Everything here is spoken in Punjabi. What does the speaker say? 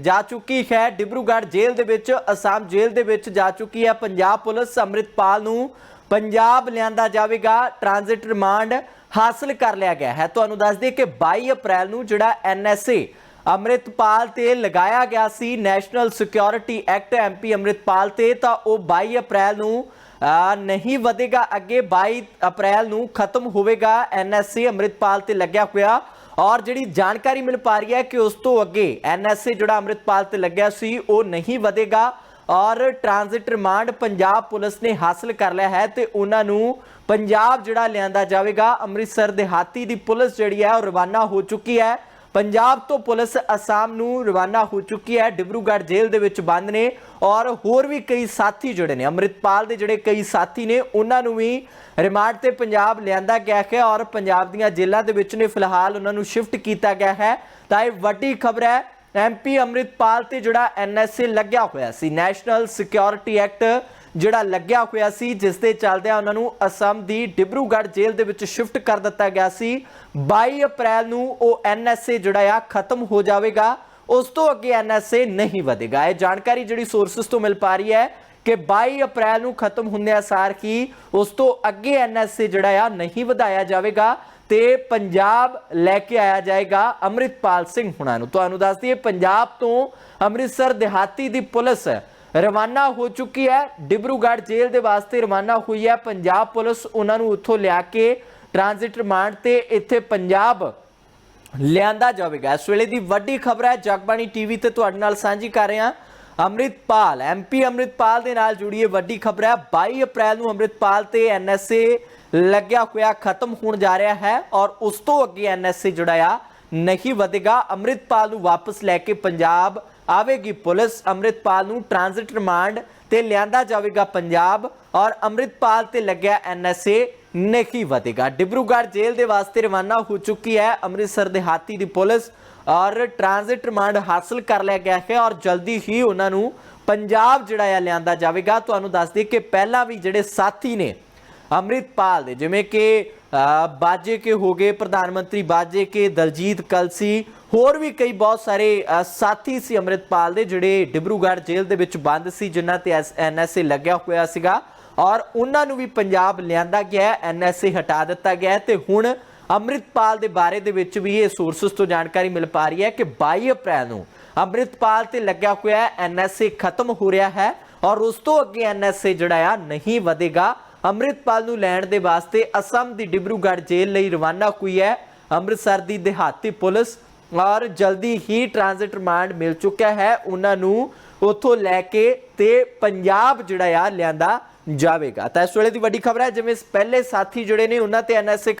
ਜਾ ਚੁੱਕੀ ਹੈ ਡਿਬਰੂਗੜ੍ਹ ਜੇਲ੍ਹ ਦੇ ਵਿੱਚ ਅਸਾਮ ਜੇਲ੍ਹ ਦੇ ਵਿੱਚ ਜਾ ਚੁੱਕੀ ਹੈ ਪੰਜਾਬ ਪੁਲਿਸ ਅੰਮ੍ਰਿਤਪਾਲ ਨੂੰ ਪੰਜਾਬ ਲਿਆਂਦਾ ਜਾਵੇਗਾ ਟ੍ਰਾਂਜ਼ਿਟ ਰਿਮਾਂਡ ਹਾਸਲ ਕਰ ਲਿਆ ਗਿਆ ਹੈ। ਤੁਹਾਨੂੰ ਦੱਸ ਦਈਏ ਕਿ 22 ਅਪ੍ਰੈਲ ਨੂੰ ਜਿਹੜਾ ਐਨਐਸਏ ਅੰਮ੍ਰਿਤਪਾਲ ਤੇ ਲਗਾਇਆ ਗਿਆ ਸੀ national security act MP Amritpal ਤੇ ਤਾਂ ਉਹ 22 ਅਪ੍ਰੈਲ ਨੂੰ ਅਹ, ਨਹੀਂ ਵਧੇਗਾ। ਅੱਗੇ 22 ਅਪ੍ਰੈਲ ਨੂੰ ਖਤਮ ਹੋਵੇਗਾ ਐਨਐਸਏ ਅੰਮ੍ਰਿਤਪਾਲ ਤੇ ਲੱਗਿਆ ਹੋਇਆ ਔਰ ਜਿਹੜੀ ਜਾਣਕਾਰੀ ਮਿਲ ਪਾ ਰਹੀ ਹੈ ਕਿ ਉਸ ਤੋਂ ਅੱਗੇ ਐਨਐਸਏ ਜਿਹੜਾ ਅੰਮ੍ਰਿਤਪਾਲ ਤੇ ਲੱਗਿਆ ਸੀ, ਉਹ ਨਹੀਂ ਵਧੇਗਾ। ਔਰ ਟ੍ਰਾਂਜ਼ਿਟ ਰਿਮਾਂਡ ਪੰਜਾਬ ਪੁਲਿਸ ਨੇ ਹਾਸਲ ਕਰ ਲਿਆ ਹੈ ਤੇ ਉਹਨਾਂ ਨੂੰ ਪੰਜਾਬ ਜਿਹੜਾ ਲਿਆਂਦਾ ਜਾਵੇਗਾ। ਅੰਮ੍ਰਿਤਸਰ ਦਿਹਾਤੀ ਦੀ ਪੁਲਿਸ ਜਿਹੜੀ ਹੈ ਉਹ ਰਵਾਨਾ ਹੋ ਚੁੱਕੀ ਹੈ। ਪੰਜਾਬ ਤੋਂ ਪੁਲਿਸ ਅਸਾਮ ਨੂੰ ਰਵਾਨਾ ਹੋ ਚੁੱਕੀ ਹੈ। ਡਿਬਰੂਗੜ੍ਹ ਜੇਲ੍ਹ ਦੇ ਵਿੱਚ ਬੰਦ ਨੇ ਔਰ ਹੋਰ ਵੀ ਕਈ ਸਾਥੀ ਜਿਹੜੇ ਨੇ, ਅੰਮ੍ਰਿਤਪਾਲ ਦੇ ਜਿਹੜੇ ਕਈ ਸਾਥੀ ਨੇ, ਉਹਨਾਂ ਨੂੰ ਵੀ ਰਿਮਾਂਡ ਤੇ ਪੰਜਾਬ ਲਿਆਂਦਾ ਗਿਆ ਹੈ ਔਰ ਪੰਜਾਬ ਦੀਆਂ ਜੇਲ੍ਹਾਂ ਦੇ ਵਿੱਚ ਨੇ ਫਿਲਹਾਲ ਉਹਨਾਂ ਨੂੰ ਸ਼ਿਫਟ ਕੀਤਾ ਗਿਆ ਹੈ। ਤਾਂ ਇਹ ਵੱਡੀ ਖਬਰ ਹੈ ਐਮਪੀ ਅੰਮ੍ਰਿਤਪਾਲ ਤੇ ਜਿਹੜਾ ਐਨਐਸਏ ਲੱਗਿਆ ਹੋਇਆ ਸੀ, ਨੈਸ਼ਨਲ ਸਿਕਿਉਰਿਟੀ ਐਕਟ ਜਿਹੜਾ ਲੱਗਿਆ ਹੋਇਆ ਸੀ, ਜਿਸ ਦੇ ਚੱਲਦਿਆਂ ਉਹਨਾਂ ਨੂੰ ਅਸਮ ਦੀ ਡਿਬਰੂਗੜ੍ਹ ਜੇਲ੍ਹ ਦੇ ਵਿੱਚ ਸ਼ਿਫਟ ਕਰ ਦਿੱਤਾ ਗਿਆ ਸੀ। 22 ਅਪ੍ਰੈਲ ਨੂੰ ਉਹ ਐਨਐਸਏ ਜਿਹੜਾ ਆ, ਖਤਮ ਹੋ ਜਾਵੇਗਾ। ਉਸ ਤੋਂ ਅੱਗੇ ਐਨਐਸਏ ਨਹੀਂ ਵਧੇਗਾ। ਇਹ ਜਾਣਕਾਰੀ ਜਿਹੜੀ ਸੋਰਸਸ ਤੋਂ ਮਿਲ ਪਾ ਰਹੀ ਹੈ ਕਿ 22 ਅਪ੍ਰੈਲ ਨੂੰ ਖਤਮ ਹੁੰਦਿਆਂ ਸਾਰ ਕੀ ਉਸ ਤੋਂ ਅੱਗੇ ਐਨਐਸਏ ਜਿਹੜਾ ਆ, ਨਹੀਂ ਵਧਾਇਆ ਜਾਵੇਗਾ ਤੇ ਪੰਜਾਬ ਲੈ ਕੇ ਆਇਆ ਜਾਏਗਾ ਅੰਮ੍ਰਿਤਪਾਲ ਸਿੰਘ ਹੁਣਾਂ ਨੂੰ। ਤੁਹਾਨੂੰ ਦੱਸ ਦਈਏ, ਪੰਜਾਬ ਤੋਂ ਅੰਮ੍ਰਿਤਸਰ ਦਿਹਾਤੀ ਦੀ ਪੁਲਿਸ ਰਵਾਨਾ ਹੋ ਚੁੱਕੀ ਹੈ। ਡਿਬਰੂਗੜ੍ਹ ਜੇਲ੍ਹ ਦੇ ਵਾਸਤੇ ਰਵਾਨਾ ਹੋਈ ਹੈ। ਪੰਜਾਬ ਪੁਲਿਸ ਉਹਨਾਂ ਨੂੰ ਉੱਥੋਂ ਲਿਆ ਕੇ ਟ੍ਰਾਂਜ਼ਿਟ ਰਿਮਾਂਡ ਤੇ ਇੱਥੇ ਪੰਜਾਬ ਲਿਆਂਦਾ ਜਾਵੇਗਾ। ਇਸ ਵੇਲੇ ਦੀ ਵੱਡੀ ਖਬਰ ਹੈ, ਜਗਬਾਣੀ ਟੀਵੀ ਤੇ ਤੁਹਾਡੇ ਨਾਲ ਸਾਂਝੀ ਕਰ ਰਹੇ ਹਾਂ। ਅੰਮ੍ਰਿਤਪਾਲ ਐਮਪੀ ਅੰਮ੍ਰਿਤਪਾਲ ਦੇ ਨਾਲ ਜੁੜੀ ਇਹ ਵੱਡੀ ਖਬਰ ਹੈ। 22 ਅਪ੍ਰੈਲ ਨੂੰ ਅੰਮ੍ਰਿਤਪਾਲ ਤੇ ਐਨਐਸਏ ਲੱਗਿਆ ਹੋਇਆ ਖਤਮ ਹੋਣ ਜਾ ਰਿਹਾ ਹੈ ਔਰ ਉਸ ਤੋਂ ਅੱਗੇ ਐਨਐਸਏ ਜਿਹੜਾ ਆ ਨਹੀਂ ਵਧੇਗਾ। ਅੰਮ੍ਰਿਤਪਾਲ ਨੂੰ ਵਾਪਸ ਲੈ ਕੇ ਪੰਜਾਬ ਆਵੇਗੀ ਪੁਲਿਸ। ਅੰਮ੍ਰਿਤਪਾਲ ਨੂੰ ਟ੍ਰਾਂਜ਼ਿਟ ਰਿਮਾਂਡ ਤੇ ਲਿਆਂਦਾ ਜਾਵੇਗਾ ਪੰਜਾਬ ਔਰ ਅੰਮ੍ਰਿਤਪਾਲ ਤੇ ਲੱਗਿਆ ਐਨਐਸਏ ਨਹੀਂ ਵਧੇਗਾ। ਡਿਬਰੂਗੜ੍ਹ ਜੇਲ੍ਹ ਦੇ ਵਾਸਤੇ ਰਵਾਨਾ ਹੋ ਚੁੱਕੀ ਹੈ ਅੰਮ੍ਰਿਤਸਰ ਦੇ ਹਾਤੀ ਦੀ ਪੁਲਿਸ ਔਰ ਟ੍ਰਾਂਜ਼ਿਟ ਰਿਮਾਂਡ ਹਾਸਲ ਕਰ ਲਿਆ ਗਿਆ ਹੈ ਔਰ ਜਲਦੀ ਹੀ ਉਹਨਾਂ ਨੂੰ ਪੰਜਾਬ ਜਿਹੜਾ ਆ ਲਿਆਂਦਾ ਜਾਵੇਗਾ। ਤੁਹਾਨੂੰ ਦੱਸ ਦਈਏ ਕਿ ਪਹਿਲਾਂ ਵੀ ਜਿਹੜੇ ਸਾਥੀ ਨੇ ਅੰਮ੍ਰਿਤਪਾਲ ਦੇ, ਜਿਵੇਂ ਕਿ ਬਾਜੇ ਕੇ ਹੋ ਗਏ ਪ੍ਰਧਾਨ ਮੰਤਰੀ, ਬਾਜੇ ਕੇ ਦਲਜੀਤ ਕਲਸੀ, ਹੋਰ ਵੀ ਕਈ ਬਹੁਤ ਸਾਰੇ ਸਾਥੀ ਸੀ ਅੰਮ੍ਰਿਤਪਾਲ ਦੇ, ਜਿਹੜੇ ਡਿਬਰੂਗੜ੍ਹ ਜੇਲ੍ਹ ਦੇ ਵਿੱਚ ਬੰਦ ਸੀ, ਜਿਨ੍ਹਾਂ ਤੇ ਐਨਐਸਏ ਲੱਗਿਆ ਹੋਇਆ ਸੀਗਾ। ਔਰ ਉਹਨਾਂ ਨੂੰ ਵੀ ਪੰਜਾਬ ਲਿਆਂਦਾ ਗਿਆ ਹੈ ਐਨਐਸਏ ਹਟਾ ਦਿੱਤਾ ਗਿਆ ਹੈ। ਤੇ ਹੁਣ ਅੰਮ੍ਰਿਤਪਾਲ ਦੇ ਬਾਰੇ ਦੇ ਵਿੱਚ ਵੀ ਇਹ ਸੋਰਸਸ ਤੋਂ ਜਾਣਕਾਰੀ ਮਿਲ ਪਾ ਰਹੀ ਹੈ ਕਿ 22 ਅਪ੍ਰੈਲ ਨੂੰ ਅੰਮ੍ਰਿਤਪਾਲ ਤੇ ਲੱਗਿਆ ਹੋਇਆ ਐਨਐਸਏ ਖਤਮ ਹੋ ਰਿਹਾ ਹੈ। ਔਰ ਉਸ ਤੋਂ ਅੱਗੇ ਐਨਐਸਏ ਜਿਹੜਾ ਆ ਨਹੀਂ ਵਧੇਗਾ। ਅੰਮ੍ਰਿਤਪਾਲ ਨੂੰ ਲੈਣ ਦੇ ਵਾਸਤੇ ਅਸਮ ਦੀ ਡਿਬਰੂਗੜ੍ਹ ਜੇਲ੍ਹ ਲਈ ਰਵਾਨਾ ਹੋਈ ਹੈ। ਅੰਮ੍ਰਿਤਸਰ ਦੀ ਦਿਹਾਤੀ ਪੁਲਿਸ ਔਰ ਜਲਦੀ ਹੀ ਟ੍ਰਾਂਜ਼ਿਟ ਰਿਮਾਂਡ ਮਿਲ ਚੁੱਕਿਆ ਹੈ। ਉਹਨਾਂ ਨੂੰ ਉੱਥੋਂ ਲੈ ਕੇ ਤੇ ਪੰਜਾਬ ਜਿਹੜਾ ਆ, ਲਿਆਂਦਾ ਜਾਵੇਗਾ। ਤਾਂ ਇਸ ਵੇਲੇ ਦੀ ਵੱਡੀ ਖਬਰ ਹੈ, ਜਿਵੇਂ ਪਹਿਲੇ ਸਾਥੀ ਜਿਹੜੇ ਨੇ, ਉਹਨਾਂ ਤੇ ਐਨਐਸਏ